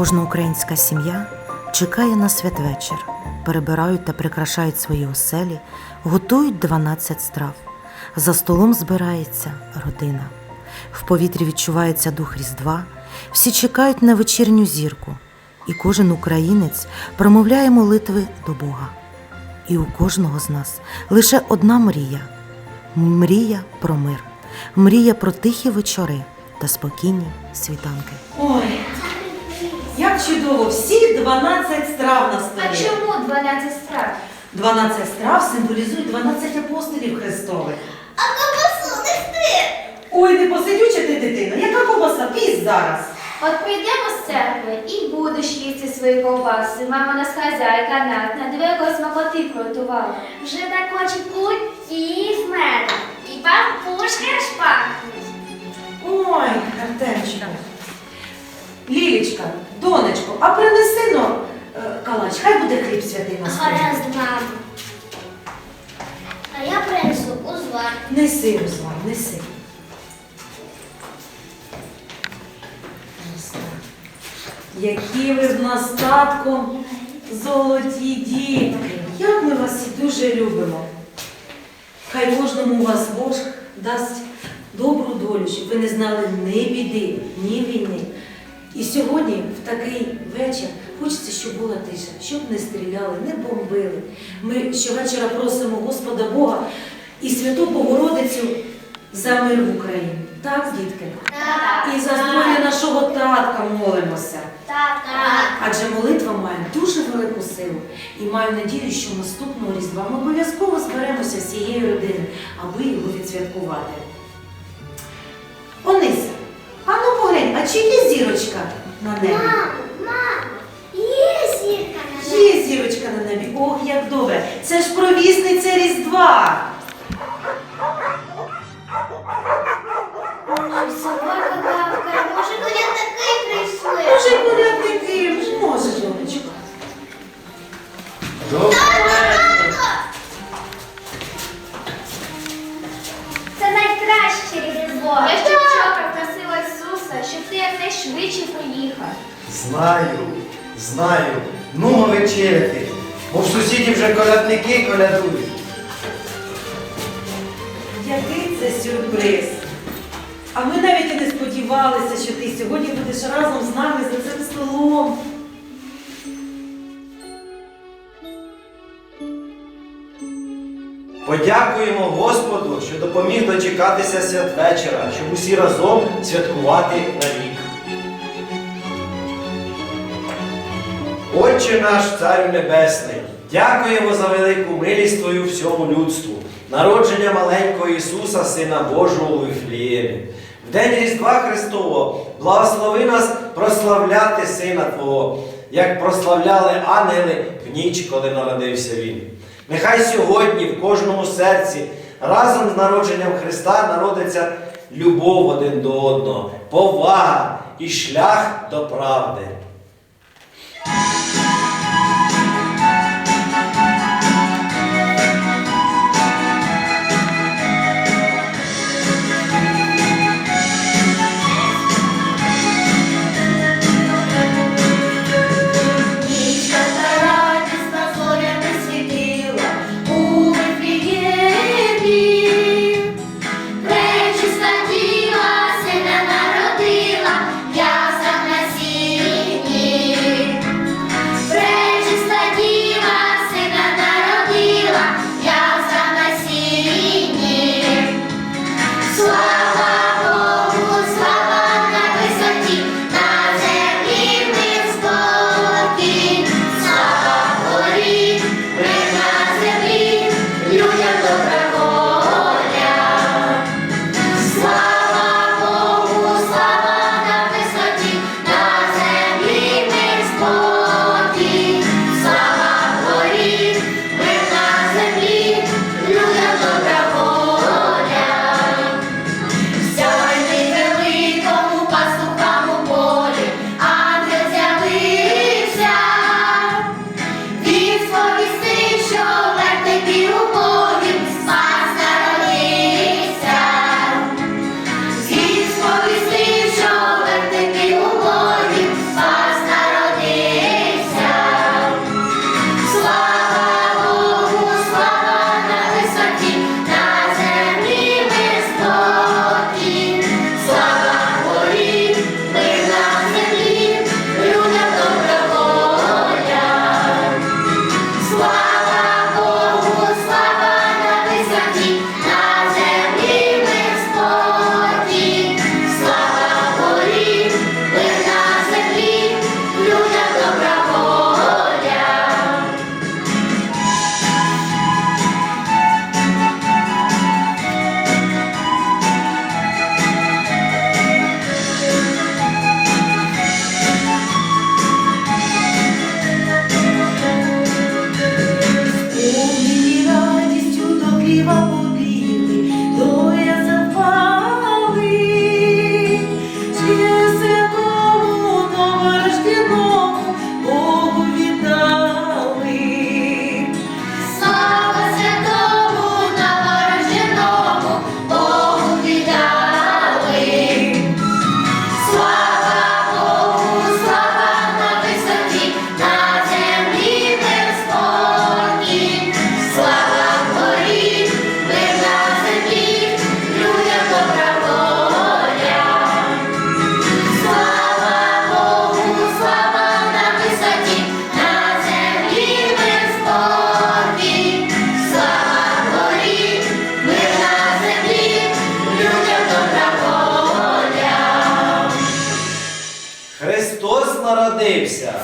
Кожна українська сім'я чекає на святвечір, перебирають та прикрашають свої оселі, готують 12 страв. За столом збирається родина. В повітрі відчувається дух Різдва, всі чекають на вечірню зірку, і кожен українець промовляє молитви до Бога. І у кожного з нас лише одна мрія мрія про мир, мрія про тихі вечори та спокійні світанки. Ой, як чудово! Всі 12 страв на А чому 12 страв? 12 страв символізують 12 апостолів Христових. А ковбасу нести! Ой, не посидюча ти дитина, яка ковбаса? Піс зараз. От прийдемо з церкви і будеш їсти свої ковбаси. Мама нас хазяйка над, на дві якої смакоти приготувала. Вже так хоче путі з медом. І пампушки аж пахнуть. Ой, Артемчику. Лілічка, донечко, а принеси но е, калач, хай буде хліб святий на столі. Гаразд, мамо. А я принесу узвар. Неси, Руслан, неси. Які ви в нас татком золоті дітки. Як ми вас і дуже любимо. Хай кожному вас Бог дасть добру долю, щоб ви не знали ні біди, ні війни. І сьогодні, в такий вечір, хочеться, щоб була тиша, щоб не стріляли, не бомбили. Ми щовечора просимо Господа Бога і Святу Богородицю за мир в Україні. Так, дітки? Так. І за здоров'я нашого татка молимося. Адже молитва має дуже велику силу. І маю надію, що наступного різдва ми обов'язково зберемося всією родиною, аби його відсвяткувати. Онися, а ну поглянь, а чи є зірочка на небі? Мамо, мамо, є зірка на небі. Є зірочка на небі. Ох, як добре. Це ж провісниця Різдва. Ой, собака гавкає. Може, колядники прийшли? Може, й Це найкраще різдво. Я ще вчора просила Ісуса, щоб ти якнайшвидше приїхав. Знаю, знаю. Ну, вечеряти. Бо в сусідів вже колядники колядують. Який це сюрприз! А ми навіть і не сподівалися, що ти сьогодні будеш разом з нами за цим столом. Подякуємо Господу, що допоміг дочекатися святвечора, щоб усі разом святкувати на рік. Отче наш Царю Небесний, дякуємо за велику милість Твою всьому людству, народження маленького Ісуса, Сина Божого у Вифліємі. В день Різдва Христового благослови нас прославляти Сина Твого, як прославляли ангели в ніч, коли народився Він. Нехай сьогодні в кожному серці разом з народженням Христа народиться любов один до одного, повага і шлях до правди. народився.